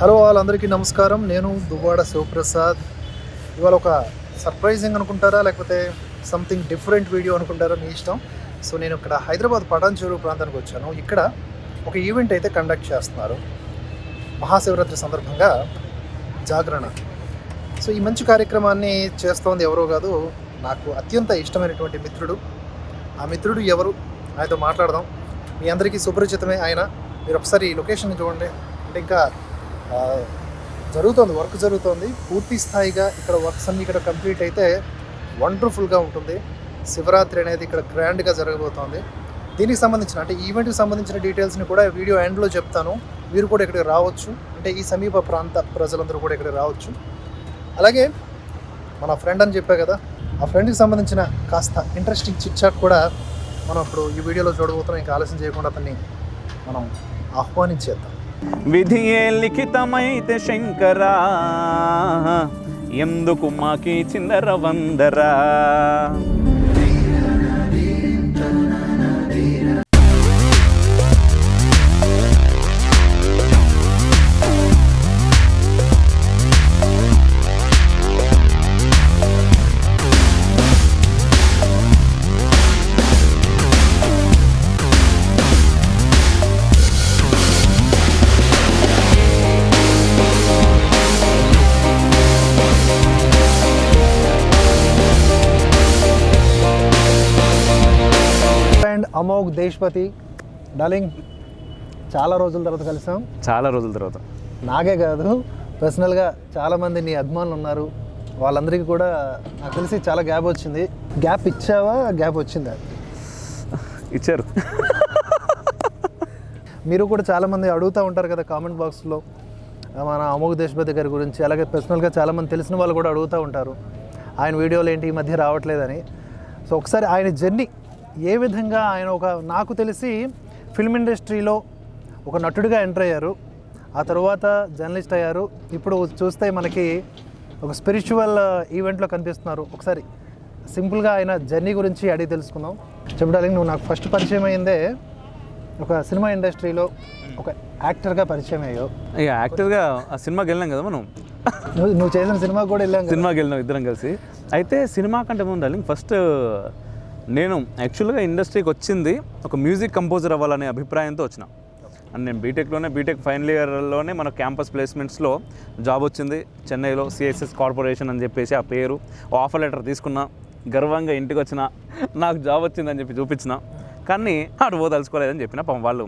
Hello వాళ్ళందరికీ నమస్కారం. నేను దువ్వాడ శివప్రసాద్. ఇవాళ ఒక సర్ప్రైజింగ్ అనుకుంటారా లేకపోతే సంథింగ్ డిఫరెంట్ వీడియో అనుకుంటారా మీ ఇష్టం? సో నేను ఇక్కడ హైదరాబాద్ పటాన్ ప్రాంతానికి వచ్చాను. ఇక్కడ ఒక ఈవెంట్ అయితే కండక్ట్ చేస్తున్నారు. మహాశివరాత్రి సందర్భంగా జాగరణ. సో ఈ మంచి కార్యక్రమాన్ని చేస్తోంది ఎవరో కాదు నాకు అత్యంత ఇష్టమైనటువంటి మిత్రుడు. ఆ మిత్రుడు ఎవరు? ఆయనతో మాట్లాడదాం. మీ అందరికీ సుపరిచితమే ఆయన. మీరు ఒకసారి ఈ లొకేషన్ చూడండి. అంటే ఇంకా జరుగుతోంది వర్క్ జరుగుతోంది. పూర్తి స్థాయిగా ఇక్కడ వర్క్స్ అన్ని ఇక్కడ కంప్లీట్ అయితే వండర్ఫుల్గా ఉంటుంది. శివరాత్రి అనేది ఇక్కడ గ్రాండ్గా జరగబోతోంది. దీనికి సంబంధించిన అంటే ఈవెంట్కి సంబంధించిన డీటెయిల్స్ని కూడా వీడియో ఎండ్లో చెప్తాను. మీరు కూడా ఇక్కడికి రావచ్చు. అంటే ఈ సమీప ప్రాంత ప్రజలందరూ కూడా ఇక్కడికి రావచ్చు. అలాగే మన ఫ్రెండ్ అని చెప్పా కదా ఆ ఫ్రెండ్కి సంబంధించిన కాస్త ఇంట్రెస్టింగ్ చిట్చాట్ కూడా మనం ఇప్పుడు ఈ వీడియోలో చూడబోతున్నాం. ఇంకా ఆలస్యం చేయకుండా అతన్ని మనం ఆహ్వానించేద్దాం. విధియే లిఖితమైతే శంకరా? ఎందుకు మాకి చిందర వందరా? అమోఘ్ దేశ్పతి. డార్లింగ్ చాలా రోజుల తర్వాత కలిసాం. చాలా రోజుల తర్వాత. నాగే కాదు పర్సనల్గా చాలామంది నీ అభిమానులు ఉన్నారు. వాళ్ళందరికీ కూడా నాకు తెలిసి చాలా గ్యాప్ వచ్చింది. గ్యాప్ ఇచ్చావా? గ్యాప్ వచ్చిందా? ఇచ్చారు. మీరు కూడా చాలామంది అడుగుతూ ఉంటారు కదా కామెంట్ బాక్స్లో. మన అమోఘ్ దేశ్పతి గారి గురించి అలాగే పర్సనల్గా చాలామంది తెలిసిన వాళ్ళు కూడా అడుగుతూ ఉంటారు. ఆయన వీడియోలు ఏంటి ఈ మధ్య రావట్లేదని. సో ఒకసారి ఆయన జర్నీ ఏ విధంగా ఆయన ఒక నాకు తెలిసి ఫిల్మ్ ఇండస్ట్రీలో ఒక నటుడిగా ఎంటర్ అయ్యారు. ఆ తర్వాత జర్నలిస్ట్ అయ్యారు. ఇప్పుడు చూస్తే మనకి ఒక స్పిరిచువల్ ఈవెంట్లో కనిపిస్తున్నారు. ఒకసారి సింపుల్గా ఆయన జర్నీ గురించి అడిగి తెలుసుకుందాం. చెప్పడానికి నువ్వు నాకు ఫస్ట్ పరిచయం అయిందే ఒక సినిమా ఇండస్ట్రీలో ఒక యాక్టర్గా పరిచయం అయ్యావు. ఇక యాక్టివ్గా ఆ సినిమాకి వెళ్ళాం కదా మనం. నువ్వు చేసిన సినిమా కూడా వెళ్ళాం. సినిమాకి వెళ్ళినాం ఇద్దరం కలిసి. అయితే సినిమా కంటే ముందు ఫస్ట్ నేను యాక్చువల్గా ఇండస్ట్రీకి వచ్చింది ఒక మ్యూజిక్ కంపోజర్ అవ్వాలనే అభిప్రాయంతో వచ్చిన. అండ్ నేను బీటెక్లోనే బీటెక్ ఫైనల్ ఇయర్లోనే మన క్యాంపస్ ప్లేస్మెంట్స్లో జాబ్ వచ్చింది. చెన్నైలో సిఎస్ఎస్ కార్పొరేషన్ అని చెప్పేసి ఆ పేరు ఆఫర్ లెటర్ తీసుకున్నా గర్వంగా ఇంటికి వచ్చిన నాకు జాబ్ వచ్చిందని చెప్పి చూపించిన. కానీ అటు పోదలుచుకోలేదని చెప్పిన పాపం వాళ్ళు.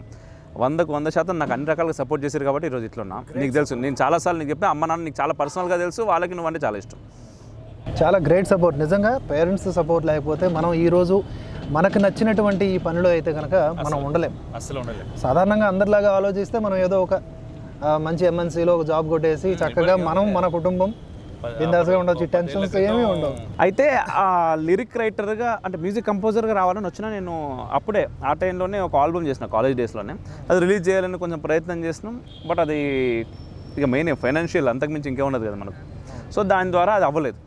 వందకు వంద శాతం నాకు అన్ని రకాలుగా సపోర్ట్ చేశారు కాబట్టి ఈరోజు ఇట్లా ఉన్నా. నీకు తెలుసు నేను చాలాసార్లు నీకు చెప్పిన అమ్మ నాన్న నీకు చాలా పర్సనల్గా తెలుసు వాళ్ళకి నువ్వంటే చాలా ఇష్టం. చాలా గ్రేట్ సపోర్ట్ నిజంగా పేరెంట్స్ సపోర్ట్ లేకపోతే మనం ఈరోజు మనకు నచ్చినటువంటి ఈ పనిలో అయితే కనుక మనం ఉండలేం. అస్సలు ఉండలేదు సాధారణంగా అందరిలాగా ఆలోచిస్తే మనం ఏదో ఒక మంచి ఎంఎన్సీలో ఒక జాబ్ కొట్టేసి చక్కగా మనం మన కుటుంబం బిందాస్గా ఉండొచ్చు. టెన్షన్స్ ఏమీ ఉండవు. అయితే ఆ లిరిక్ రైటర్గా అంటే మ్యూజిక్ కంపోజర్గా రావాలని వచ్చిన నేను అప్పుడే ఆ టైంలోనే ఒక ఆల్బమ్ చేసిన కాలేజ్ డేస్లోనే అది రిలీజ్ చేయాలని కొంచెం ప్రయత్నం చేసినాం. బట్ అది ఇక మెయిన్ ఫైనాన్షియల్ అంతకుమించి ఇంకే ఉండదు కదా మనకు. సో దాని ద్వారా అది అవ్వలేదు.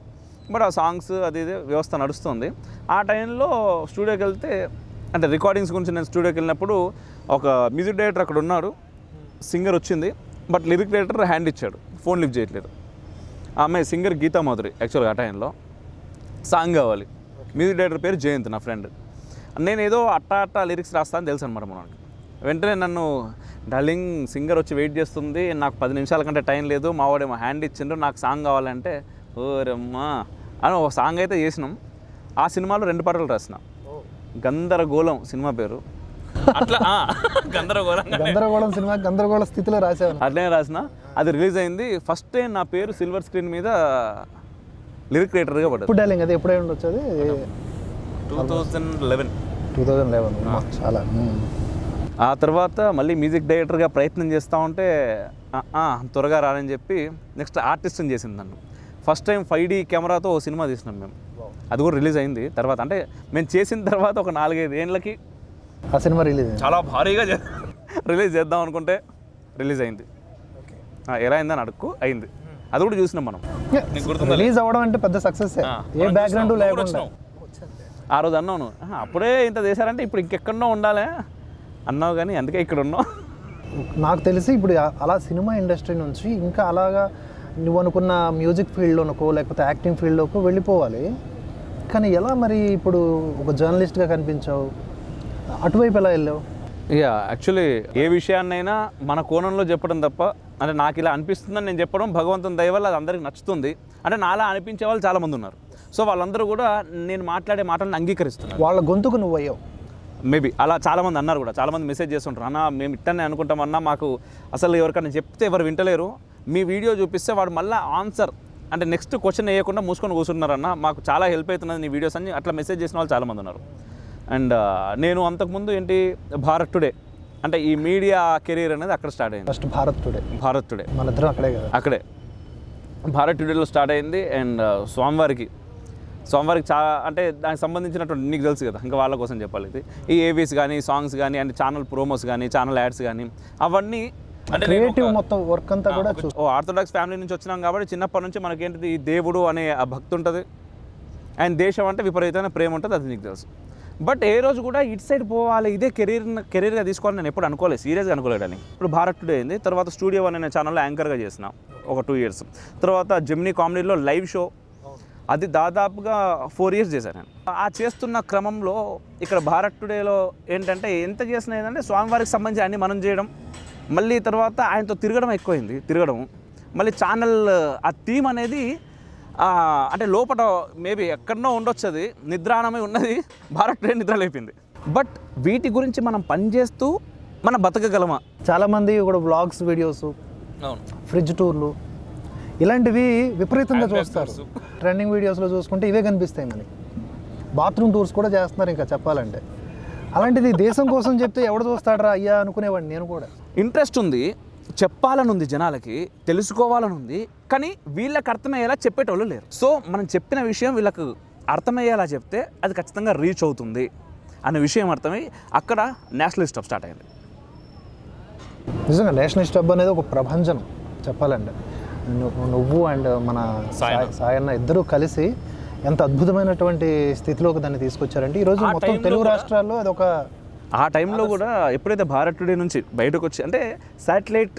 బట్ ఆ సాంగ్స్ అది ఇది వ్యవస్థ నడుస్తుంది. ఆ టైంలో స్టూడియోకి వెళ్తే అంటే రికార్డింగ్స్ గురించి నేను స్టూడియోకి వెళ్ళినప్పుడు ఒక మ్యూజిక్ డైరెక్టర్ అక్కడ ఉన్నాడు. సింగర్ వచ్చింది. బట్ లిరిక్ డైరెక్టర్ హ్యాండ్ ఇచ్చాడు. ఫోన్ లిఫ్ట్ చేయట్లేదు. ఆ అమ్మాయి సింగర్ గీతా మాధురి యాక్చువల్గా ఆ టైంలో. సాంగ్ కావాలి. మ్యూజిక్ డైరెక్టర్ పేరు జయంత్ నా ఫ్రెండ్. నేను ఏదో అట్టా అట్టా లిరిక్స్ రాస్తాను అని తెలుసు అనమాట మనకి వెంటనే నన్ను డార్లింగ్ సింగర్ వచ్చి వెయిట్ చేస్తుంది. నాకు పది నిమిషాల కంటే టైం లేదు. మా వాడేమో హ్యాండ్ ఇచ్చిండ్రు. నాకు సాంగ్ కావాలంటే ఓరమ్మా. అని ఒక సాంగ్ అయితే చేసినాం. ఆ సినిమాలో రెండు పాటలు రాసిన. గందరగోళం సినిమా పేరు. అట్లా ఆ, గందరగోళం. గందరగోళం సినిమా గందరగోళ స్థితిలో రాసావు అట్లనే రాసిన. అది రిలీజ్ అయింది. ఫస్ట్ టైం నా పేరు సిల్వర్ స్క్రీన్ మీద లిరిక్ రైటర్గా పడ్డది. అది ఎప్పుడై ఉండొచ్చు అది? Two thousand eleven. Two thousand eleven. చాలా. ఆ తర్వాత మళ్ళీ మ్యూజిక్ డైరెక్టర్గా ప్రయత్నం చేస్తూ ఉంటే "ఆ, ఆ, త్వరగా రానని చెప్పి నెక్స్ట్ ఆర్టిస్ట్ని చేసింది నన్ను. ఫస్ట్ టైం ఫైవ్ డీ కెమెరాతో ఓ సినిమా తీసినాం మేము. అది కూడా రిలీజ్ అయింది. తర్వాత అంటే మేము చేసిన తర్వాత ఒక నాలుగైదు ఏండ్లకి ఆ సినిమా రిలీజ్ చాలా భారీగా రిలీజ్ చేద్దాం అనుకుంటే రిలీజ్ అయింది. ఆ, ఎలా అయిందని అడుక్కు అయింది. అది కూడా చూసినాం మనం. నీకు గుర్తుందా? రిలీజ్ అవ్వడం అంటే పెద్ద సక్సెస్ ఆ, ఏ బ్యాక్గ్రౌండ్ లేకుండా. ఆ రోజు అన్నాను "ఆహా, అప్పుడే ఇంత చేశారంటే ఇప్పుడు ఇంకెక్కడో ఉండాలి. అన్నావు కానీ అందుకే ఇక్కడ ఉన్నావు నాకు తెలిసి ఇప్పుడు అలా సినిమా ఇండస్ట్రీ నుంచి ఇంకా అలాగా నువ్వు అనుకున్న మ్యూజిక్ ఫీల్డ్లోనకో లేకపోతే యాక్టింగ్ ఫీల్డ్లోకో వెళ్ళిపోవాలి. కానీ ఎలా మరి ఇప్పుడు ఒక జర్నలిస్ట్గా కనిపించావు? అటువైపు ఎలా వెళ్ళావు? ఇక యాక్చువల్లీ ఏ విషయాన్నైనా మన కోణంలో చెప్పడం తప్ప అంటే నాకు ఇలా అనిపిస్తుందని నేను చెప్పడం భగవంతుని దయ వల్ల అది అందరికి నచ్చుతుంది. అంటే నాలా అనిపించే వాళ్ళు చాలామంది ఉన్నారు. సో వాళ్ళందరూ కూడా నేను మాట్లాడే మాటలను అంగీకరిస్తున్నారు. వాళ్ళ గొంతుకు నువ్వు అయ్యావు మేబీ అలా చాలామంది అన్నారు కూడా. చాలామంది మెసేజ్ చేస్తుంటారు. అన్న మేము ఇట్టనే అనుకుంటామన్నా మాకు అసలు ఎవరికైనా చెప్తే ఎవరు వింటలేరు. మీ వీడియో చూపిస్తే వాడు మళ్ళీ ఆన్సర్ అంటే నెక్స్ట్ క్వశ్చన్ వేయకుండా మూసుకొని కూర్చున్నారన్న మాకు చాలా హెల్ప్ అవుతున్నది నీ వీడియోస్ అని అట్లా మెసేజ్ చేసిన వాళ్ళు చాలామంది ఉన్నారు. అండ్ నేను అంతకుముందు ఏంటి భారత్ టుడే అంటే ఈ మీడియా కెరీర్ అనేది అక్కడ స్టార్ట్ అయింది. First Bharat today Bharat today మన ఇద్దరం అక్కడే కదా? అక్కడే. భారత్ టుడేలో స్టార్ట్ అయింది అండ్ స్వామివారికి స్వామివారికి చాలా అంటే దానికి సంబంధించినటువంటి నీకు తెలుసు కదా ఇంకా వాళ్ళ కోసం చెప్పాలి ఇది. ఈ ఏవీస్ కానీ సాంగ్స్ కానీ అండ్ ఛానల్ ప్రోమోస్ కానీ ఛానల్ యాడ్స్ కానీ అవన్నీ అంటే క్రియేటివ్ మొత్తం వర్క్ అంతా కూడా ఓ ఆర్థోడాక్స్ ఫ్యామిలీ నుంచి వచ్చినాం కాబట్టి చిన్నప్పటి నుంచి మనకేంటిది ఈ దేవుడు అనే ఆ భక్తి ఉంటుంది. అండ్ దేశం అంటే విపరీతమైన ప్రేమ ఉంటుంది అది నీకు తెలుసు. బట్ ఏ రోజు కూడా ఇటు సైడ్ పోవాలి ఇదే కెరీర్ కెరీర్గా తీసుకోవాలని నేను ఎప్పుడు అనుకోలేదు సీరియస్గా అనుకోలేదని ఇప్పుడు భారత్ టుడే అయింది తర్వాత స్టూడియో అనే ఛానల్లో యాంకర్గా చేసిన ఒక టూ ఇయర్స్ తర్వాత జెమినీ కామెడీలో లైవ్ షో అది దాదాపుగా ఫోర్ ఇయర్స్ చేశాను నేను. ఆ చేస్తున్న క్రమంలో ఇక్కడ భారత్ టుడేలో ఏంటంటే ఎంత చేసినా ఏంటంటే స్వామివారికి సంబంధించి అన్ని మనం చేయడం. మళ్ళీ తర్వాత ఆయనతో తిరగడం ఎక్కువైంది తిరగడం. మళ్ళీ ఛానల్ ఆ థీమ్ అనేది ఆ, అంటే లోపల మేబీ ఎక్కడనో ఉండొచ్చు అది నిద్రాణమై ఉన్నది భారత్ టుడే నిద్ర లేపింది బట్ వీటి గురించి మనం పనిచేస్తూ మనం బతకగలమా? చాలా మంది కూడా బ్లాగ్స్ వీడియోస్ ఫ్రిడ్జ్ టూర్లు ఇలాంటివి విపరీతంగా చూస్తారు. ట్రెండింగ్ వీడియోస్లో చూసుకుంటే ఇవే కనిపిస్తాయి మనకి బాత్రూమ్ టూర్స్ కూడా చేస్తున్నారు ఇంకా చెప్పాలంటే. అలాంటిది దేశం కోసం చెప్తే ఎవడు చూస్తాడరా అయ్యా అనుకునేవాడిని నేను కూడా. ఇంట్రెస్ట్ ఉంది చెప్పాలని ఉంది జనాలకి తెలుసుకోవాలని ఉంది కానీ వీళ్ళకి అర్థమయ్యేలా చెప్పేటోళ్ళు లేరు. సో మనం చెప్పిన విషయం వీళ్ళకు అర్థమయ్యేలా చెప్తే అది ఖచ్చితంగా రీచ్ అవుతుంది అనే విషయం అర్థమై అక్కడ నేషనల్ స్టాప్ స్టార్ట్ అయింది. నిజంగా నేషనల్ స్టబ్ అనేది ఒక ప్రభంజనం చెప్పాలంటే. నువ్వు అండ్ మన సాయ- సాయన్న ఇద్దరూ కలిసి ఎంత అద్భుతమైనటువంటి స్థితిలోకి దాన్ని తీసుకొచ్చారంటే ఈరోజు మొత్తం తెలుగు రాష్ట్రాల్లో అది ఒక ఆ టైంలో కూడా ఎప్పుడైతే భారత్ టుడే నుంచి బయటకు వచ్చి అంటే శాటిలైట్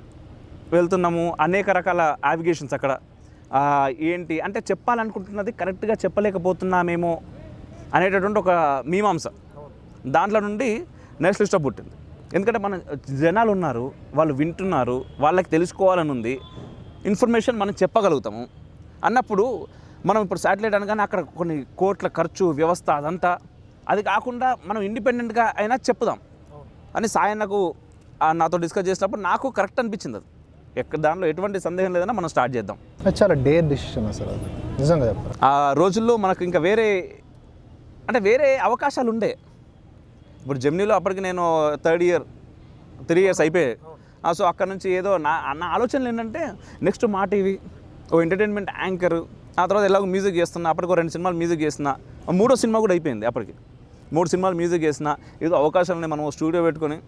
వెళ్తున్నాము అనేక రకాల యావిగేషన్స్ అక్కడ. ఏంటి? అంటే చెప్పాలనుకుంటున్నది కరెక్ట్గా చెప్పలేకపోతున్నామేమో అనేటటువంటి ఒక మీమాంస. దాంట్లో నుండి నేషనల్ స్టాప్ పుట్టింది. ఎందుకంటే మన జనాలు ఉన్నారు వాళ్ళు వింటున్నారు వాళ్ళకి తెలుసుకోవాలని ఉంది ఇన్ఫర్మేషన్ మనం చెప్పగలుగుతాము. అన్నప్పుడు మనం ఇప్పుడు శాటిలైట్ అనగానే అక్కడ కొన్ని కోట్ల ఖర్చు వ్యవస్థ అదంతా అది కాకుండా మనం ఇండిపెండెంట్గా అయినా చెప్పుదాం. అని సాయన్నకు నాతో డిస్కస్ చేసినప్పుడు నాకు కరెక్ట్ అనిపించింది అది. ఎక్కడ దానిలో ఎటువంటి సందేహం లేదన్నా మనం స్టార్ట్ చేద్దాం. చాలా డేర్ డిసిషన్ అసలు అది. నిజంగా ఆ రోజుల్లో మనకు ఇంకా వేరే అంటే వేరే అవకాశాలు ఉండే. ఇప్పుడు జెమినీలో అప్పటికి నేను థర్డ్ ఇయర్ త్రీ ఇయర్స్ అయిపోయాయి. సో అక్కడ నుంచి ఏదో నా నా ఆలోచనలు ఏంటంటే నెక్స్ట్ మా టీవీ ఓ ఎంటర్టైన్మెంట్ యాంకర్ ఆ తర్వాత ఎలాగో మ్యూజిక్ చేస్తున్నా అప్పటికి ఒక రెండు సినిమాలు మ్యూజిక్ చేస్తున్నా మూడో సినిమా కూడా అయిపోయింది అప్పటికి. మూడు సినిమాలు మ్యూజిక్ చేసిన ఏదో అవకాశాలని మనం స్టూడియో పెట్టుకొని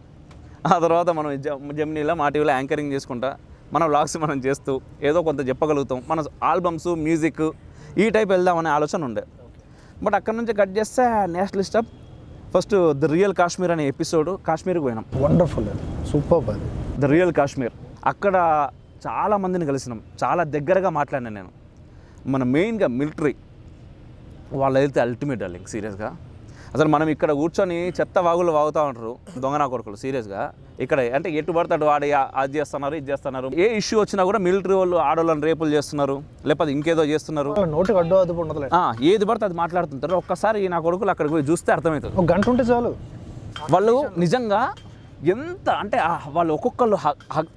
ఆ తర్వాత మనం జెమినీలో మా టీవీలో యాంకరింగ్ చేసుకుంటా మన వ్లాగ్స్ మనం చేస్తూ ఏదో కొంత చెప్పగలుగుతాం. మన ఆల్బమ్స్ మ్యూజిక్ ఈ టైప్ వెళ్దామనే ఆలోచన ఉండే. బట్ అక్కడ నుంచి కట్ చేస్తే national stop first the real Kashmir అనే ఎపిసోడ్ కాశ్మీర్కి పోయినాం. వండర్ఫుల్ అది. సూపర్ అది. The real Kashmir. అక్కడ చాలా మందిని కలిసినాం. చాలా దగ్గరగా మాట్లాడినా నేను. మన మెయిన్గా మిలిటరీ. వాళ్ళు వెళ్తే అల్టిమేట్ డార్లింగ్. సీరియస్గా? అసలు మనం ఇక్కడ కూర్చొని చెత్త వాగులు వాగుతూ ఉంటారు దొంగనా కొడుకులు సీరియస్గా. ఇక్కడ అంటే ఎటు పడతాడు వాడు అది చేస్తున్నారు ఇది చేస్తున్నారు. ఏ ఇష్యూ వచ్చినా కూడా మిలిటరీ వాళ్ళు ఆడవాళ్ళని రేపులు చేస్తున్నారు లేకపోతే ఇంకేదో చేస్తున్నారు. నోటికి అడ్డు ఆ, ఏది పడితే అది మాట్లాడుతుంటారు. ఒక్కసారి నా కొడుకులు అక్కడికి పోయి చూస్తే అర్థమవుతుంది. ఒక గంట ఉంటే చాలు. వాళ్ళు నిజంగా ఎంత అంటే వాళ్ళు ఒక్కొక్కళ్ళు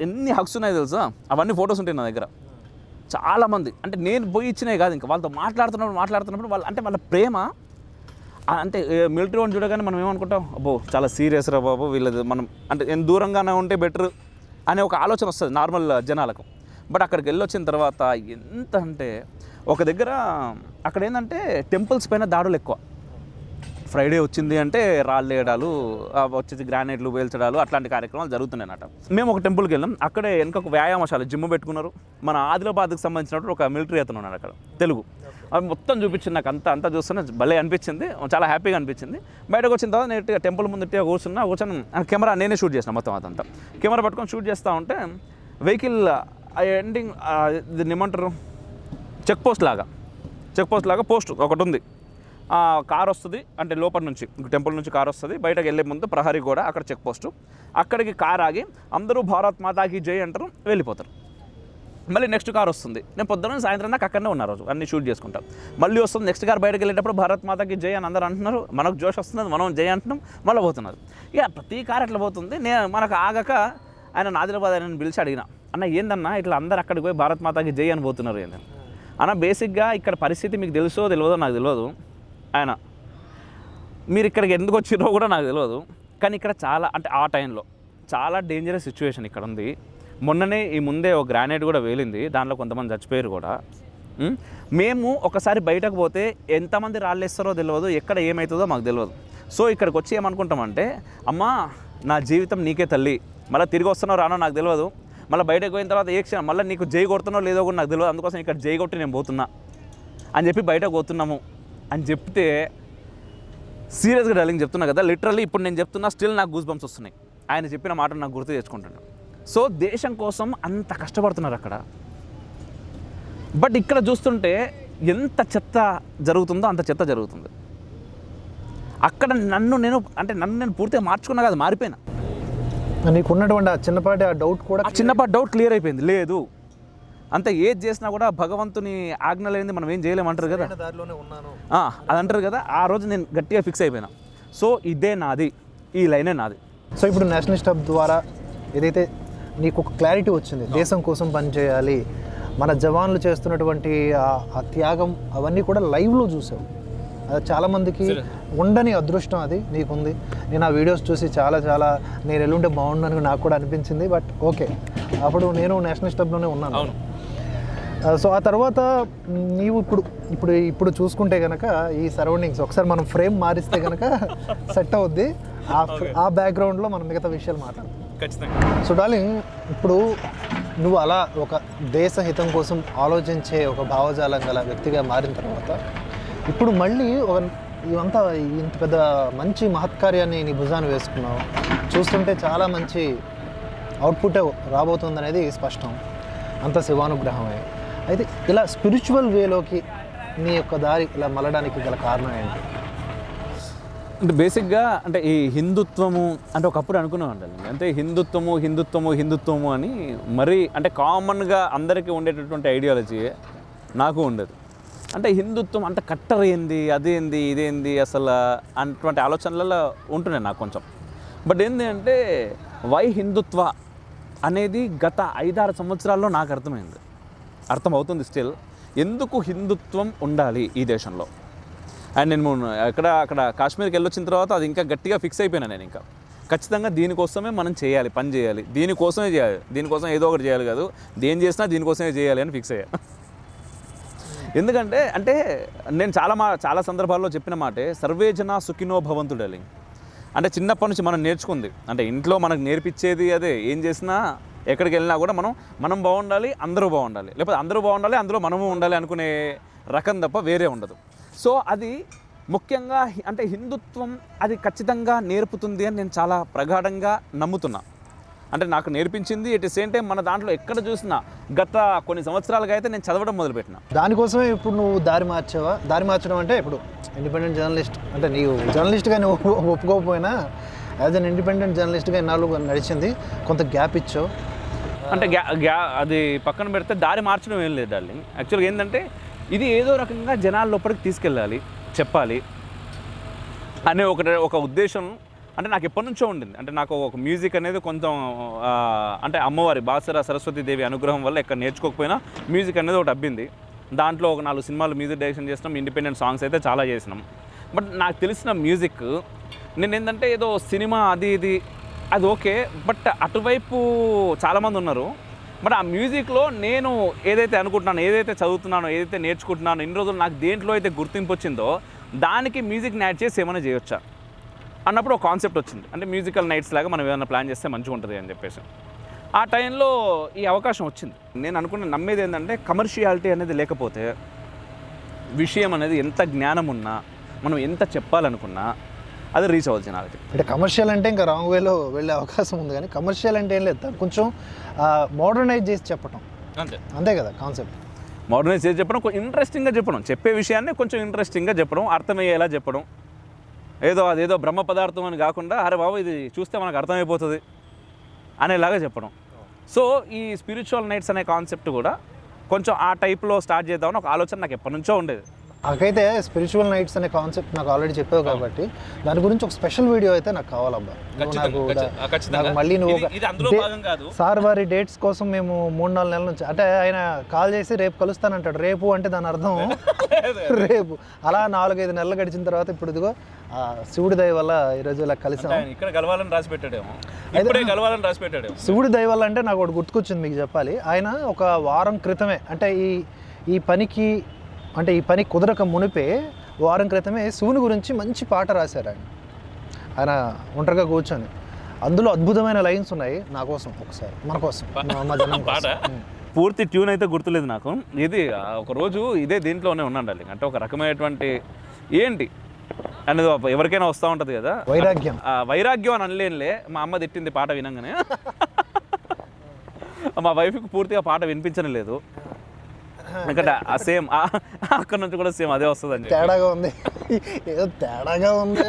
ఎన్ని హక్స్ ఉన్నాయో తెలుసా? అవన్నీ ఫొటోస్ ఉంటాయి నా దగ్గర. చాలా మంది. అంటే నేను పోయి ఇచ్చినాయి కాదు ఇంకా. వాళ్ళతో మాట్లాడుతున్నప్పుడు మాట్లాడుతున్నప్పుడు వాళ్ళు అంటే వాళ్ళ ప్రేమ అంటే మిలిటరీ వన్ చూడగానే మనం ఏమనుకుంటాం? అబ్బో చాలా సీరియస్ రా బాబు వీళ్ళది మనం అంటే ఎంత దూరంగానే ఉంటే బెటర్ అనే ఒక ఆలోచన వస్తుంది నార్మల్ జనాలకు. బట్ అక్కడికి వెళ్ళొచ్చిన తర్వాత ఎంత అంటే ఒక దగ్గర అక్కడ ఏంటంటే టెంపుల్స్ పైన దాడులు ఎక్కువ. ఫ్రైడే వచ్చింది అంటే రాళ్ళు వేయడాలు వచ్చేసి గ్రానైట్లు వేల్చడాలు అట్లాంటి కార్యక్రమాలు జరుగుతున్నాయి అన్నమాట మేము ఒక టెంపుల్కి వెళ్ళాం. అక్కడే వెనక ఒక వ్యాయామశాల జిమ్ పెట్టుకున్నారు. మన ఆదిలాబాద్కి సంబంధించినప్పుడు ఒక మిలిటరీ అతను ఉన్నాడు అక్కడ తెలుగు. అది మొత్తం చూపించింది నాకు అంతా అంతా చూస్తున్నా భలే అనిపించింది. చాలా హ్యాపీగా అనిపించింది. బయటకు వచ్చిన తర్వాత నేను టెంపుల్ ముందు కూర్చున్నా కూర్చొని కెమెరా నేనే షూట్ చేసిన మొత్తం అదంతా. కెమెరా పట్టుకొని షూట్ చేస్తూ ఉంటే వెహికల్ ఎండింగ్ దీన్ని ఏమంటారు? చెక్ పోస్ట్ లాగా చెక్ పోస్ట్ లాగా పోస్ట్ ఒకటి ఉంది. కార్ వస్తుంది అంటే లోపల నుంచి టెంపుల్ నుంచి కార్ వస్తుంది బయటకు వెళ్ళే ముందు ప్రహరీ కూడా అక్కడ చెక్ పోస్ట్. అక్కడికి కార్ ఆగి అందరూ భారత్ మాతాకి జై అంటారు వెళ్ళిపోతారు. మళ్ళీ నెక్స్ట్ కార్ వస్తుంది. నేను పొద్దున సాయంత్రం దాకా అక్కడనే ఉన్నా రోజు అన్ని షూట్ చేసుకుంటాం. మళ్ళీ వస్తుంది నెక్స్ట్ కార్ బయటకు వెళ్ళేటప్పుడు భారత్ మాతాకి జై అని అందరూ అంటున్నారు మనకు జోష్ వస్తున్నది మనం జై అంటున్నాం మళ్ళీ పోతున్నారు. ఇక ప్రతి కార్ అట్లా పోతుంది నేను మనకు ఆగక ఆయన నాదిలాబాద్ ఆయన పిలిచి అడిగిన అన్న ఏందన్నా ఇట్లా అందరు అక్కడికి పోయి భారత్ మాతాకి జై అని పోతున్నారు ఏందని? అన్న బేసిక్గా ఇక్కడ పరిస్థితి మీకు తెలుసో తెలియదో నాకు తెలియదు. ఆయన. మీరు ఇక్కడికి ఎందుకు వచ్చిరో కూడా నాకు తెలియదు కానీ ఇక్కడ చాలా అంటే ఆ టైంలో చాలా డేంజరస్ సిచ్యువేషన్ ఇక్కడ ఉంది. మొన్ననే ఈ ముందే ఒక గ్రానైట్ కూడా వేలింది. దాంట్లో కొంతమంది చచ్చిపోయారు కూడా. మేము ఒకసారి బయటకు పోతే ఎంతమంది రాళ్ళేస్తారో తెలియదు ఎక్కడ ఏమవుతుందో మాకు తెలియదు సో ఇక్కడికి వచ్చి ఏమనుకుంటామంటే అమ్మా నా జీవితం నీకే తల్లి. మళ్ళీ తిరిగి వస్తున్నావు రానో నాకు తెలియదు మళ్ళీ బయటకు పోయిన తర్వాత ఏ క్షణం మళ్ళీ నీకు జై కొడుతున్నావు లేదో కూడా నాకు తెలియదు అందుకోసం ఇక్కడ జై కొట్టి నేను పోతున్నా అని చెప్పి బయటకు పోతున్నాము. అని చెప్తే సీరియస్గా డార్లింగ్ చెప్తున్నా కదా లిటరల్లీ ఇప్పుడు నేను చెప్తున్నా స్టిల్ నాకు గూస్ బంప్స్ వస్తున్నాయి. ఆయన చెప్పిన మాట నాకు గుర్తు తెచ్చుకుంటాను సో దేశం కోసం అంత కష్టపడుతున్నారు అక్కడ. బట్ ఇక్కడ చూస్తుంటే ఎంత చెత్త జరుగుతుందో అంత చెత్త జరుగుతుంది. అక్కడ నన్ను నేను అంటే నన్ను నేను పూర్తిగా మార్చుకున్నా కాదు మారిపోయినా. నీకు ఉన్నటువంటి ఆ చిన్నపాటి ఆ డౌట్ కూడా చిన్నపాటి డౌట్ క్లియర్ అయిపోయింది. లేదు. అంతే ఏది చేసినా కూడా భగవంతుని ఆజ్ఞ లేనిది మనం ఏం చేయలేమంటారు కదా. అది అంటారు కదా ఆ రోజు నేను గట్టిగా ఫిక్స్ అయిపోయినా. సో ఇదే నాది ఈ లైనే నాది. సో ఇప్పుడు నేషనల్ స్టాప్ ద్వారా ఏదైతే నీకు ఒక క్లారిటీ వచ్చింది దేశం కోసం పనిచేయాలి మన జవాన్లు చేస్తున్నటువంటి ఆ- త్యాగం అవన్నీ కూడా లైవ్లో చూసావు. అది చాలామందికి ఉండని అదృష్టం అది నీకుంది. నేను ఆ వీడియోస్ చూసి చాలా చాలా నేను ఎల్లుంటే బాగుండని నాకు కూడా అనిపించింది బట్ ఓకే. అప్పుడు నేను నేషనల్ స్టాప్లోనే ఉన్నాను. సో ఆ తర్వాత నీవు ఇప్పుడు ఇప్పుడు ఇప్పుడు చూసుకుంటే కనుక ఈ సరౌండింగ్స్ ఒకసారి మనం ఫ్రేమ్ మారిస్తే కనుక సెట్ అవుద్ది. ఆ ఆ బ్యాక్గ్రౌండ్లో మనం మిగతా విషయాలు మాట్లాడదాం. ఖచ్చితంగా. సో డార్లింగ్ ఇప్పుడు నువ్వు అలా ఒక దేశ హితం కోసం ఆలోచించే ఒక భావజాలం గల వ్యక్తిగా మారిన తర్వాత ఇప్పుడు మళ్ళీ ఒక ఇవంతా ఇంత పెద్ద మంచి మహత్కార్యాన్ని నీ భుజాన్ని వేసుకున్నావు. చూస్తుంటే చాలా మంచి అవుట్పుట్ రాబోతుంది అనేది స్పష్టం. అంత శివానుగ్రహమే. అయితే ఇలా స్పిరిచువల్ వేలోకి నీ యొక్క దారి ఇలా మలడానికి గల కారణం ఏంటి? అంటే బేసిక్గా అంటే ఈ హిందుత్వము అంటే ఒకప్పుడు అనుకున్నాం అండి అంటే హిందుత్వము హిందుత్వము హిందుత్వము అని మరీ అంటే కామన్గా అందరికీ ఉండేటటువంటి ఐడియాలజీ నాకు ఉండదు. అంటే హిందుత్వం అంటే కట్టర్ ఏంది అదేంది ఇదేంది అసలు అటువంటి ఆలోచనలలో ఉంటున్నాయి నాకు కొంచెం. బట్ ఏంది అంటే వై హిందుత్వ అనేది గత ఐదారు సంవత్సరాల్లో నాకు అర్థమైంది. అర్థమవుతుంది స్టిల్. ఎందుకు హిందుత్వం ఉండాలి ఈ దేశంలో? అండ్ నేను మొన్న అక్కడ అక్కడ కాశ్మీర్కి వెళ్ళొచ్చిన తర్వాత అది ఇంకా గట్టిగా ఫిక్స్ అయిపోయినా నేను ఇంకా. ఖచ్చితంగా దీనికోసమే మనం చేయాలి పని చేయాలి. దీనికోసమే చేయాలి. దీనికోసం ఏదో ఒకటి చేయాలి కాదు. దేని చేసినా దీనికోసమే చేయాలి అని ఫిక్స్ అయ్యా. ఎందుకంటే అంటే నేను చాలా మా చాలా సందర్భాల్లో చెప్పిన మాటే సర్వేజన సుఖినో భవంతు అంటే చిన్నప్పటి నుంచి మనం నేర్చుకుంది. అంటే ఇంట్లో మనకు నేర్పించేది అదే. ఏం చేసినా ఎక్కడికి వెళ్ళినా కూడా మనం మనం బాగుండాలి అందరూ బాగుండాలి. లేకపోతే అందరూ బాగుండాలి అందులో మనము ఉండాలి అనుకునే రకం తప్ప వేరే ఉండదు. సో అది ముఖ్యంగా అంటే హిందుత్వం అది ఖచ్చితంగా నేర్పుతుంది అని నేను చాలా ప్రగాఢంగా నమ్ముతున్నా. అంటే నాకు నేర్పించింది ఎట్ సేమ్ టైం మన దాంట్లో ఎక్కడ చూసినా గత కొన్ని సంవత్సరాలుగా అయితే నేను చదవడం మొదలుపెట్టిన. దానికోసమే ఇప్పుడు నువ్వు దారి మార్చావా? దారి మార్చడం అంటే ఇప్పుడు ఇండిపెండెంట్ జర్నలిస్ట్ అంటే నీవు జర్నలిస్ట్గా నువ్వు ఒప్పుకోకపోయినా యాజ్ అన్ ఇండిపెండెంట్ జర్నలిస్ట్గా నాలుగు నడిచింది కొంత గ్యాప్ ఇచ్చావు. అంటే గ్యా గ్యా అది పక్కన పెడితే దారి మార్చడం ఏం లేదు డార్లింగ్. యాక్చువల్గా ఏంటంటే ఇది ఏదో రకంగా జనాల లోపలికి తీసుకెళ్ళాలి చెప్పాలి అనే ఒక ఒక ఉద్దేశం అంటే నాకు ఎప్పటి నుంచో ఉండింది. అంటే నాకు ఒక మ్యూజిక్ అనేది కొంచెం అంటే అమ్మవారి బాసర సరస్వతి దేవి అనుగ్రహం వల్ల ఎక్కడ నేర్చుకోకపోయినా మ్యూజిక్ అనేది ఒకటి అబ్బింది. దాంట్లో ఒక నాలుగు సినిమాలు మ్యూజిక్ డైరెక్షన్ చేసినాం ఇండిపెండెంట్ సాంగ్స్ అయితే చాలా చేసినాం. బట్ నాకు తెలిసిన మ్యూజిక్ నేను ఏంటంటే ఏదో సినిమా అది ఇది అది ఓకే బట్ అటువైపు చాలామంది ఉన్నారు. బట్ ఆ మ్యూజిక్లో నేను ఏదైతే అనుకుంటున్నానో ఏదైతే చదువుతున్నానో ఏదైతే నేర్చుకుంటున్నానో ఇన్ని రోజులు నాకు దేంట్లో అయితే గుర్తింపు వచ్చిందో దానికి మ్యూజిక్ని యాడ్ చేసి ఏమైనా చేయొచ్చా? అన్నప్పుడు ఒక కాన్సెప్ట్ వచ్చింది. అంటే మ్యూజికల్ నైట్స్ లాగా మనం ఏమైనా ప్లాన్ చేస్తే మంచిగా ఉంటుంది అని చెప్పేసి. ఆ టైంలో ఈ అవకాశం వచ్చింది. నేను అనుకున్న నమ్మేది ఏంటంటే కమర్షియాలిటీ అనేది లేకపోతే విషయం అనేది ఎంత జ్ఞానం ఉన్నా మనం ఎంత చెప్పాలనుకున్నా అది రీచ్ అవ్వాలి జనాలకి అంటే కమర్షియల్ అంటే ఇంకా రాంగ్ వేలో వెళ్ళే అవకాశం ఉంది కానీ కమర్షియల్ అంటే ఏం లేదు. కొంచెం మోడర్నైజ్ చేసి చెప్పటం. అంతే. అంతే కదా కాన్సెప్ట్ మోడర్నైజ్ చేసి చెప్పడం కొంచెం ఇంట్రెస్టింగ్గా చెప్పడం. చెప్పే విషయాన్ని కొంచెం ఇంట్రెస్టింగ్గా చెప్పడం అర్థమయ్యేలా చెప్పడం. ఏదో అదేదో బ్రహ్మ పదార్థం అని కాకుండా అరే బాబు ఇది చూస్తే మనకు అర్థమైపోతుంది అనేలాగా చెప్పడం. సో ఈ స్పిరిచువల్ నైట్స్ అనే కాన్సెప్ట్ కూడా కొంచెం ఆ టైప్లో స్టార్ట్ చేద్దామని ఒక ఆలోచన నాకు ఎప్పటి నుంచో ఉండేది. నాకైతే స్పిరిచువల్ నైట్స్ అనే కాన్సెప్ట్ నాకు ఆల్రెడీ చెప్పావు కాబట్టి దాని గురించి ఒక స్పెషల్ వీడియో అయితే నాకు కావాలబ్బా. నాకు మళ్ళీ నువ్వు సార్ వారి డేట్స్ కోసం మేము మూడు నాలుగు నెలల నుంచి అంటే ఆయన కాల్ చేసి రేపు కలుస్తానంటాడు. రేపు అంటే దాని అర్థం రేపు. అలా నాలుగైదు నెలలు గడిచిన తర్వాత ఇప్పుడు ఇదిగో శివుడి దయ వల్ల ఈరోజు ఇలా కలిసాం. ఇక్కడ కలవాలని రాసి పెట్టాడేమో. ఇప్పుడే కలవాలని రాసి పెట్టాడేమో. శివుడి దయ వల్ల అంటే నాకు ఒకటి గుర్తుకొచ్చింది మీకు చెప్పాలి. ఆయన ఒక వారం క్రితమే అంటే ఈ ఈ పనికి అంటే ఈ పని కుదరక మునిపే వారం క్రితమే శివుని గురించి మంచి పాట రాశారు ఆయన. ఆయన ఒంటరిగా కూర్చొని. అందులో అద్భుతమైన లైన్స్ ఉన్నాయి నా కోసం ఒకసారి మన కోసం మా- మా జనం పాట. పూర్తి ట్యూన్ అయితే గుర్తులేదు నాకు. ఇది ఆ, ఒక రోజు ఇదే దీంట్లోనే ఉన్నాండాలి అంటే ఒక రకమైనటువంటి ఏంటి? అనేది ఎవరికైనా వస్తూ ఉంటుంది కదా? వైరాగ్యం. వైరాగ్యం అని అనలేనులే. మా అమ్మ తిట్టింది పాట వినంగానే. మా వైఫ్కి పూర్తిగా పాట వినిపించడం లేదు. ఎందుకంటే ఆ సేమ్ అక్కడ నుంచి కూడా సేమ్ అదే వస్తుందండి తేడాగా ఉంది. ఏదో తేడాగా ఉంది.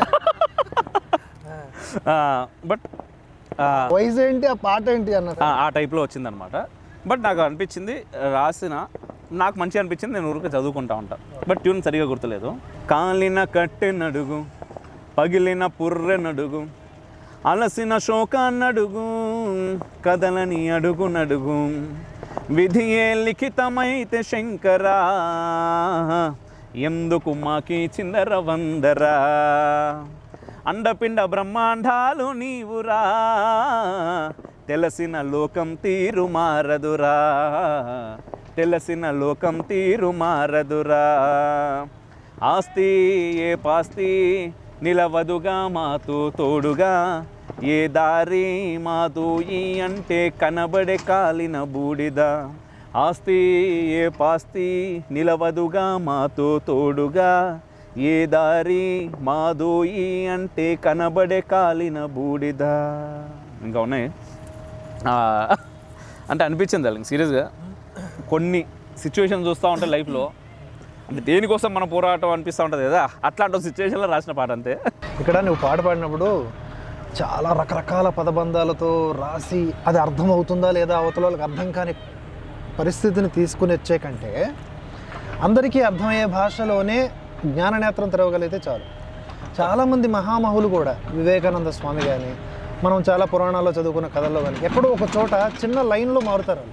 బట్ వయసు ఏంటి? ఆ పాట ఏంటి అన్న ఆ టైప్లో వచ్చిందనమాట బట్ నాకు అనిపించింది రాసిన నాకు మంచి అనిపించింది నేను ఊరికే చదువుకుంటా ఉంటా. బట్ ట్యూన్ సరిగా గుర్తులేదు. కాలిన కట్టెనడుగు పగిలిన పుర్రెనడుగు అలసిన శోకాన్నడుగు కదలని అడుగు నడుగు. విధియే లిఖితమైతే శంకరా. ఎందుకు మాకి చిందర వందరా? అండపిండ బ్రహ్మాండాలు నీవురా. తెలిసిన లోకం తీరు మారదురా. తెలిసిన లోకం తీరు మారదురా. ఆస్తి ఏ పాస్తి నిలవదుగా మాతో తోడుగా. ఏ దారి మాతో ఈ అంటే కనబడే కాలిన బూడిద. ఆస్తి ఏ పాస్తి నిలవదుగా మాతో తోడుగా. ఏ దారి మాదోయి అంటే కనబడే కాలిన బూడిద. ఇంకా ఉన్నాయి. అంటే అనిపించింది వాళ్ళకి సీరియస్గా. కొన్ని సిచ్యువేషన్ చూస్తూ ఉంటాయి లైఫ్లో అంటే దేనికోసం మన పోరాటం అనిపిస్తూ ఉంటుంది కదా? అట్లాంటి సిచ్యువేషన్లో రాసిన పాట అంతే. ఇక్కడ నువ్వు పాట పాడినప్పుడు చాలా రకరకాల పదబంధాలతో రాసి అది అర్థం అవుతుందా లేదా అవతల వాళ్ళకి అర్థం కాని పరిస్థితిని తీసుకుని వచ్చే కంటే అందరికీ అర్థమయ్యే భాషలోనే జ్ఞాననేత్రం తెరవగలిగితే చాలు. చాలామంది మహామహులు కూడా వివేకానంద స్వామి కానీ మనం చాలా పురాణాల్లో చదువుకున్న కథల్లో కానీ ఎక్కడో ఒక చోట చిన్న లైన్లో మారుతారు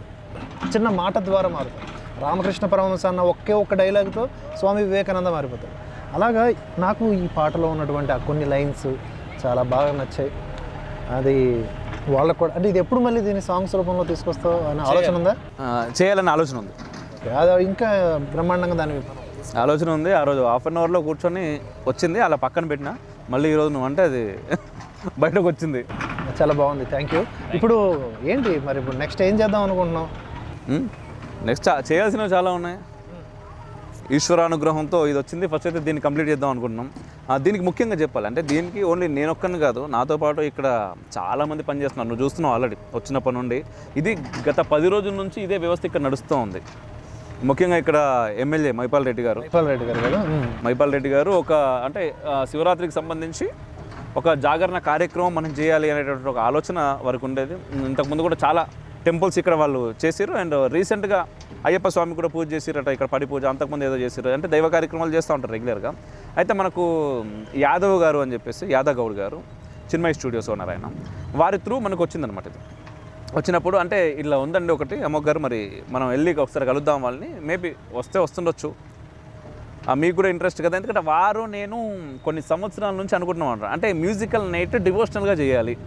చిన్న మాట ద్వారా మారుతారు. రామకృష్ణ పరమహంస అన్న ఒకే ఒక్క డైలాగ్తో స్వామి వివేకానంద మారిపోతారు. అలాగా నాకు ఈ పాటలో ఉన్నటువంటి ఆ కొన్ని లైన్స్ చాలా బాగా నచ్చాయి. అది వాళ్ళకు కూడా అంటే ఇది ఎప్పుడు మళ్ళీ దీన్ని సాంగ్స్ రూపంలో తీసుకొస్తావు అనే ఆలోచన ఉందా? ఆ, చేయాలన్న ఆలోచన ఉంది. అది ఇంకా బ్రహ్మాండంగా దాన్ని ఆలోచన ఉంది. ఆ రోజు హాఫ్ అన్ అవర్లో కూర్చొని వచ్చింది అలా పక్కన పెట్టిన మళ్ళీ ఈరోజు నువ్వు అంటే అది బయటకు వచ్చింది. చాలా బాగుంది థ్యాంక్ యూ ఇప్పుడు ఏంటి మరి ఇప్పుడు నెక్స్ట్ ఏం చేద్దాం అనుకుంటున్నాం నెక్స్ట్ చేయాల్సినవి చాలా ఉన్నాయి. ఈశ్వరానుగ్రహంతో ఇది వచ్చింది. ఫస్ట్ అయితే దీన్ని కంప్లీట్ చేద్దాం అనుకుంటున్నాం. దీనికి ముఖ్యంగా చెప్పాలి. అంటే దీనికి ఓన్లీ నేను ఒక్కని కాదు నాతో పాటు ఇక్కడ చాలామంది పనిచేస్తున్నారు నువ్వు చూస్తున్నావు ఆల్రెడీ వచ్చినప్పటి నుండి. ఇది గత పది రోజుల నుంచి ఇదే వ్యవస్థ ఇక్కడ నడుస్తూ ఉంది. ముఖ్యంగా ఇక్కడ ఎమ్మెల్యే మైపాల్ రెడ్డి గారు. మైపాల్ రెడ్డి గారు కదా. మైపాల్ రెడ్డి గారు ఒక అంటే శివరాత్రికి సంబంధించి ఒక జాగరణ కార్యక్రమం మనం చేయాలి అనేటువంటి ఒక ఆలోచన వరకు ఉండేది. ఇంతకుముందు కూడా చాలా టెంపుల్స్ ఇక్కడ వాళ్ళు చేసారు అండ్ రీసెంట్గా అయ్యప్ప స్వామి కూడా పూజ చేసిరట. ఇక్కడ పడి పూజ అంతకుముందు ఏదో చేసిరు అంటే దైవ కార్యక్రమాలు చేస్తూ ఉంటారు రెగ్యులర్గా. అయితే మనకు యాదవ్ గారు అని చెప్పేసి యాదవ్ గౌడ్ గారు చిన్మయి స్టూడియోస్ ఓనర్ ఆయన వారి త్రూ మనకు వచ్చిందనమాట ఇది. వచ్చినప్పుడు అంటే ఇలా ఉందండి ఒకటి. అమ్మక్ గారు మరి మనం వెళ్ళి ఒకసారి కలుద్దాం వాళ్ళని. మేబీ వస్తే వస్తుండొచ్చు. ఆ, మీకు కూడా ఇంట్రెస్ట్ కదా. ఎందుకంటే వారు నేను కొన్ని సంవత్సరాల నుంచి అనుకుంటున్నాం అంటారు అంటే మ్యూజికల్ నైట్ డివోషనల్గా చేయాలి.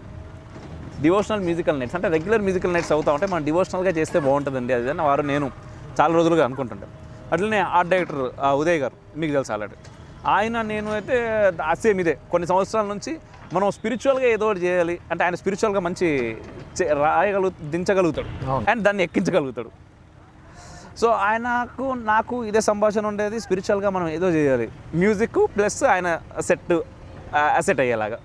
Devotional musical nights. అంటే రెగ్యులర్ మ్యూజికల్ నైట్స్ అవుతా ఉంటే మనం డివోషనల్గా చేస్తే బాగుంటుందండి. అది అని వారు నేను చాలా రోజులుగా అనుకుంటుంటాం అట్లనే ఆర్ట్ డైరెక్టర్ ఉదయ్ గారు మీకు తెలుసు ఆల్రెడీ ఆయన నేను అయితే సేమ్ ఇదే. కొన్ని సంవత్సరాల నుంచి మనం స్పిరిచువల్గా ఏదో ఒకటి చేయాలి. అంటే ఆయన స్పిరిచువల్గా మంచి చే- రాయగలుగు దించగలుగుతాడు. అండ్ దాన్ని ఎక్కించగలుగుతాడు. సో ఆయనకు నాకు ఇదే సంభాషణ ఉండేది స్పిరిచువల్గా మనం ఏదో చేయాలి. మ్యూజిక్ ప్లస్ ఆయన సెట్ అసెట్ అయ్యేలాగా.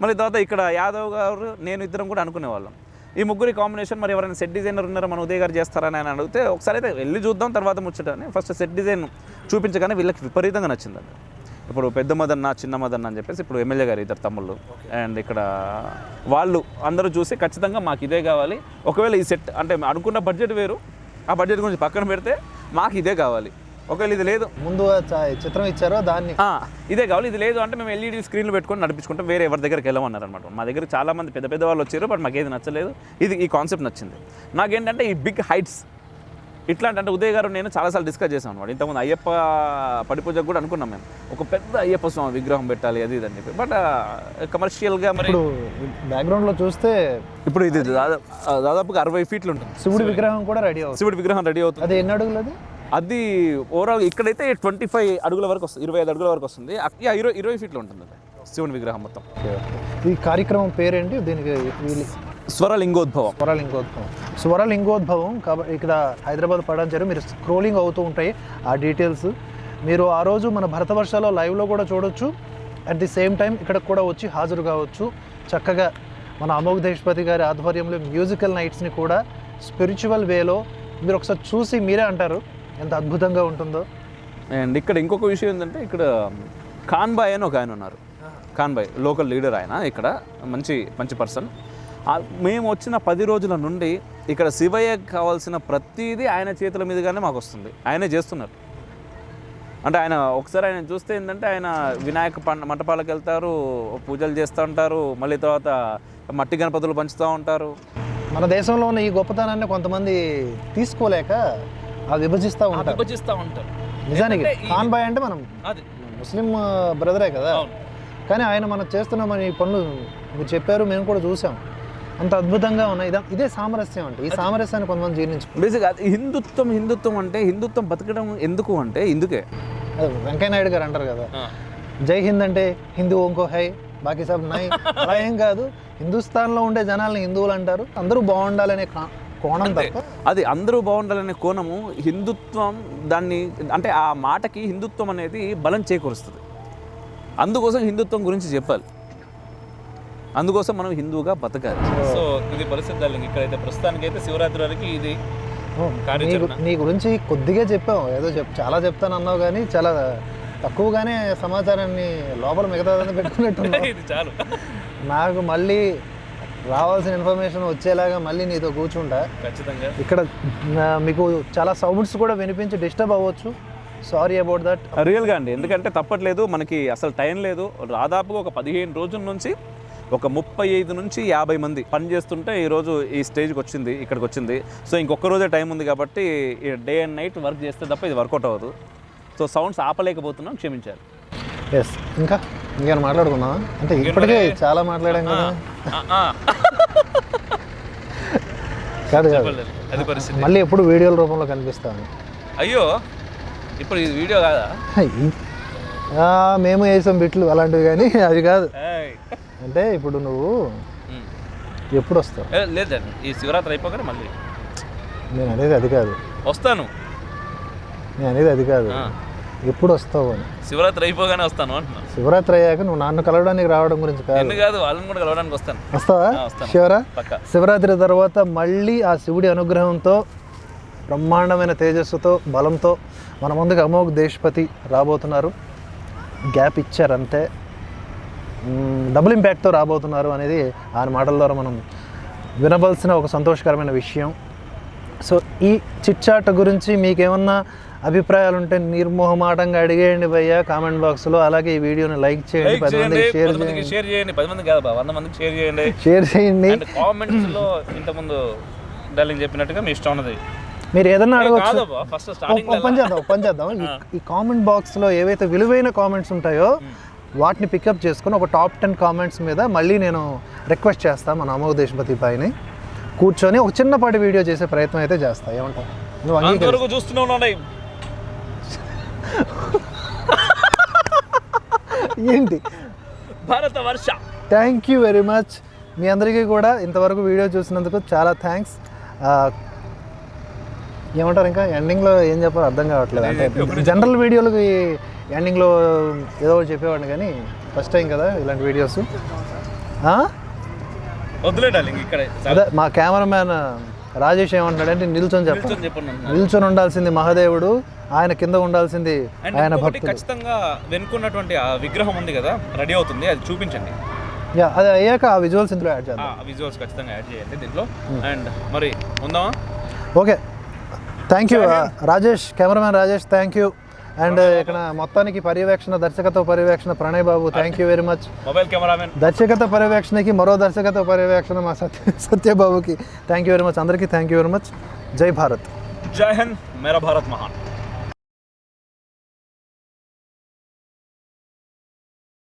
మళ్ళీ తర్వాత ఇక్కడ యాదవ్ గారు నేను ఇద్దరం కూడా అనుకునేవాళ్ళం. ఈ ముగ్గురి కాంబినేషన్ మరి ఎవరైనా సెట్ డిజైనర్ ఉన్నారో? మన ఉదయ్ గారు చేస్తారని ఆయన అడిగితే ఒకసారి అయితే వెళ్ళి చూద్దాం తర్వాత ముచ్చటని. ఫస్ట్ సెట్ డిజైన్ చూపించగానే వీళ్ళకి విపరీతంగా నచ్చిందండి. ఇప్పుడు పెద్ద మదన్న చిన్న మదన్న అని చెప్పేసి ఇప్పుడు ఎమ్మెల్యే గారు ఇద్దరు తమ్ముళ్ళు. అండ్ ఇక్కడ వాళ్ళు అందరూ చూసి ఖచ్చితంగా మాకు ఇదే కావాలి. ఒకవేళ ఈ సెట్ అంటే అనుకున్న బడ్జెట్ వేరు. ఆ బడ్జెట్ గురించి పక్కన పెడితే మాకు ఇదే కావాలి. ఒకవేళ ఇది లేదు. ముందు చిత్రం ఇచ్చారో దాన్ని. ఇదే కావాలి. ఇది లేదు అంటే మేము ఎల్ఈడి స్క్రీన్లు పెట్టుకొని నడిపించుకుంటాం. వేరే ఎవరి దగ్గరికి వెళ్ళమన్నారు అనమాట మా దగ్గర చాలా మంది పెద్ద పెద్ద వాళ్ళు వచ్చారు బట్ మాకు ఏది నచ్చలేదు. ఇది ఈ కాన్సెప్ట్ నచ్చింది. నాకేంటంటే ఈ బిగ్ హైట్స్ ఇట్లాంటి అంటే ఉదయ్ గారు నేను చాలాసార్లు డిస్కస్ చేసాం అనమాట. ఇంతకుముందు అయ్యప్ప పడిపూజకు కూడా అనుకున్నాం మేము. ఒక పెద్ద అయ్యప్ప స్వామి విగ్రహం పెట్టాలి అది ఇది అని చెప్పి. బట్ కమర్షియల్గా మరి బ్యాక్గ్రౌండ్లో చూస్తే ఇప్పుడు ఇది దాదాపు దాదాపుగా అరవై ఫీట్లు ఉంటుంది. శివుడి విగ్రహం కూడా రెడీ అవుతుంది. శివుడి విగ్రహం రెడీ అవుతుంది. అది ఎన్ని అడుగులు అది అది ఓవరాల్ ఇక్కడైతే ట్వంటీ ఫైవ్ అడుగుల వరకు వస్తుంది ఇరవై ఐదు అడుగుల వరకు వస్తుంది. ఇరవై ఇరవై ఫీట్లు ఉంటుంది అది శివుని విగ్రహం మొత్తం. ఈ కార్యక్రమం పేరేంటి? దీనికి స్వరలింగోద్భవం. స్వరలింగోద్భవం. స్వరలింగోద్భవం కాబట్టి ఇక్కడ హైదరాబాద్ పడాంచారు మీరు స్క్రోలింగ్ అవుతూ ఉంటాయి ఆ డీటెయిల్స్ మీరు ఆ రోజు మన భరతవర్షలో లైవ్లో కూడా చూడొచ్చు. అట్ ది సేమ్ టైం ఇక్కడ కూడా వచ్చి హాజరు కావచ్చు. చక్కగా మన అమోఘ్ దేశపతి గారి ఆధ్వర్యంలో మ్యూజికల్ నైట్స్ని కూడా స్పిరిచువల్ వేలో మీరు ఒకసారి చూసి మీరే అంటారు. ఎంత అద్భుతంగా ఉంటుందో. అండ్ ఇక్కడ ఇంకొక విషయం ఏంటంటే ఇక్కడ ఖాన్బాయ్ అని ఒక ఆయన ఉన్నారు. ఖాన్బాయ్ లోకల్ లీడర్ ఆయన ఇక్కడ మంచి మంచి పర్సన్. మేము వచ్చిన పది రోజుల నుండి ఇక్కడ శివయ్యకి కావాల్సిన ప్రతిదీ ఆయన చేతుల మీదుగానే మాకు వస్తుంది. ఆయనే చేస్తున్నారు. అంటే ఆయన ఒకసారి ఆయన చూస్తే ఏంటంటే ఆయన వినాయక పండ మంటపాలకు వెళ్తారు పూజలు చేస్తూ ఉంటారు మళ్ళీ తర్వాత మట్టి గణపతులు పంచుతూ ఉంటారు. మన దేశంలో ఉన్న ఈ గొప్పతనాన్ని కొంతమంది తీసుకోలేక విభజిస్తూ ఉంటారు. విభజిస్తూ ఉంటారు. నిజానికి ఖాన్ బాయ్ అంటే మనం అది. ముస్లిం బ్రదరే కదా. అవును. కానీ ఆయన మనం చేస్తున్నామని ఈ పనులు మీరు చెప్పారు మేము కూడా చూసాం. అంత అద్భుతంగా ఉన్నాయి. ఇదా ఇదే సామరస్యం అంటే ఈ సామరస్యాన్ని కొంతమంది జీర్ణించుకుంటారు. బేసిక్ అది హిందుత్వం హిందుత్వం అంటే హిందుత్వం బతకడం ఎందుకు అంటే ఇందుకే. అదే వెంకయ్య నాయుడు గారు అంటారు కదా. జై హింద్ అంటే హిందూ ఇంకో హై బాకీ సబ్ నై. అలా ఏం కాదు. హిందుస్థాన్లో ఉండే జనాల్ని హిందువులు అంటారు. అందరూ బాగుండాలనే కా- కోణం తప్ప. అది అందరూ బాగుండాలనే కోణము హిందుత్వం దాన్ని అంటే ఆ మాటకి హిందుత్వం అనేది బలం చేకూరుస్తుంది. అందుకోసం హిందుత్వం గురించి చెప్పాలి. అందుకోసం మనం హిందువుగా బతకాలి. సో ఇది పరిస్థితి డార్లింగ్ ఇక్కడైతే ప్రస్తుతానికి అయితే శివరాత్రి వరకు ఇది నీ కార్యాచరణ. గు- నీ గురించి కొద్దిగా చెప్పావు. ఏదో చెప్ చాలా చెప్తాను అన్నావు కానీ చాలా తక్కువగానే సమాచారాన్ని లోపల మిగతా పెట్టుకున్నట్టున్నావు. ఇది చాలు. నాకు మళ్ళీ రావాల్సిన ఇన్ఫర్మేషన్ వచ్చేలాగా మళ్ళీ నీతో కూర్చుంటా. ఖచ్చితంగా. ఇక్కడ మీకు చాలా సౌండ్స్ కూడా వినిపించి డిస్టర్బ్ అవ్వచ్చు. సారీ అబౌట్ దట్ రియల్గా అండి. ఎందుకంటే తప్పట్లేదు మనకి అసలు టైం లేదు. దాదాపుగా ఒక పదిహేను రోజుల నుంచి ఒక ముప్పై ఐదు నుంచి యాభై మంది పని చేస్తుంటే ఈరోజు ఈ స్టేజ్కి వచ్చింది ఇక్కడికి వచ్చింది. సో ఇంకొక రోజే టైం ఉంది కాబట్టి డే అండ్ నైట్ వర్క్ చేస్తే తప్ప ఇది వర్కౌట్ అవ్వదు. సో సౌండ్స్ ఆపలేకపోతున్నాం క్షమించాలి. ఎస్ ఇంకా? ఇంకేమైనా మాట్లాడుకుందామా? అంటే ఇప్పటికే చాలా మాట్లాడాం కదా. కాదు కాదు. అది పరిస్థితి. మళ్ళీ ఎప్పుడు వీడియోల రూపంలో కనిపిస్తాను. అయ్యో ఇప్పుడు ఇది వీడియో కాదా? మేము వేసాం బిట్లు అలాంటివి కానీ అది కాదు. అంటే ఇప్పుడు నువ్వు ఎప్పుడు వస్తావు? లేదండి ఈ శివరాత్రి అయిపోగానే మళ్ళీ. నేను అనేది అది కాదు. వస్తాను. నేను అనేది అది కాదు. ఎప్పుడు వస్తావు అని. శివరాత్రి అయిపోగానే వస్తాను అంటున్నాను శివరాత్రి అయ్యాక నువ్వు నన్ను కలవడానికి రావడం గురించి కాదు. కాదు వాళ్ళని కూడా కలవడానికి వస్తాను. వస్తావా. శివరా? శివరాత్రి తర్వాత మళ్ళీ ఆ శివుడి అనుగ్రహంతో బ్రహ్మాండమైన తేజస్సుతో బలంతో మన ముందుకు అమోఘ్ దేశపతి రాబోతున్నారు. గ్యాప్ ఇచ్చారు అంతే డబుల్ ఇంపాక్ట్తో రాబోతున్నారు అనేది ఆయన మాటల ద్వారా మనం వినవలసిన ఒక సంతోషకరమైన విషయం. సో ఈ చిట్చాట్ గురించి మీకేమన్నా అభిప్రాయాలు ఉంటే నిర్మోహమాటంగా అడిగేయండి భయ్య కామెంట్ బాక్స్లో. అలాగే ఈ వీడియోని లైక్ చేయండి పది మందికి షేర్ చేయండి. షేర్ చేయండి పది మంది కాదు వంద మందికి షేర్ చేయండి. షేర్ చేయండి. కామెంట్స్లో ఇంతకుముందు డార్లింగ్ చెప్పినట్టుగా మీ ఇష్టం ఉన్నది. మీరు ఏదన్నా అడగచ్చు. కాదబ్బా ఫస్ట్ స్టార్టింగ్ ఓ పని చేద్దాం ఓ పని చేద్దాం. ఈ- కామెంట్ బాక్స్లో ఏవైతే విలువైన కామెంట్స్ ఉంటాయో వాటిని పికప్ చేసుకుని ఒక టాప్ టెన్ కామెంట్స్ మీద మళ్ళీ నేను రిక్వెస్ట్ చేస్తాను మన అమోఘ దేశపతి పైని కూర్చొని ఒక చిన్నపాటి వీడియో చేసే ప్రయత్నం అయితే చేస్తా. ఏమంటావు? నువ్వు అంగీకరి అంతవరకు చూస్తూనే ఉన్నాయి ఏంటి? Bharata Varsha. Thank you very much మీ అందరికీ కూడా ఇంతవరకు వీడియో చూసినందుకు చాలా థ్యాంక్స్ ఏమంటారు ఇంకా? ఎండింగ్లో ఏం చెప్పాలో అర్థం కావట్లేదు. అంటే జనరల్ వీడియోలకి ఎండింగ్లో ఏదో ఒకటి చెప్పేవాడిని కానీ ఫస్ట్ టైం కదా ఇలాంటి వీడియోస్ వద్దులే డార్లింగ్ ఇక్కడ. అదే మా కెమెరామ్యాన్ రాజేష్ ఏమంటాడంటే నిల్చొని చెప్పండి చెప్పండి నిల్చొని ఉండాల్సింది మహాదేవుడు ఆయన కింద ఉండాల్సింది అండ్ ఆయన ఇంకొకటి భక్తుడు. ఖచ్చితంగా వెనుకున్నటువంటి ఆ విగ్రహం ఉంది కదా రెడీ అవుతుంది అది చూపించండి. యా అది అయ్యాక ఆ విజువల్స్ ఇందులో యాడ్ చేద్దాం. ఆ విజువల్స్ ఖచ్చితంగా యాడ్ చేయండి దీంట్లో. అండ్ మరి ఉందామా? Okay. Thank you Rajesh cameraman Rajesh thank you and ఇక్కడ మొత్తానికి పర్యవేక్షణ దర్శకత్వ పర్యవేక్షణ Pranay Babu thank you very much mobile cameramen దర్శకత్వ పర్యవేక్షణకి మరో దర్శకత్వ పర్యవేక్షణ మా సత్య సత్యబాబుకి థ్యాంక్ యూ వెరీ మచ్ అందరికీ థ్యాంక్ యూ వెరీ మచ్ జై భారత్. జై హింద్. మేరా భారత్ మహాన్.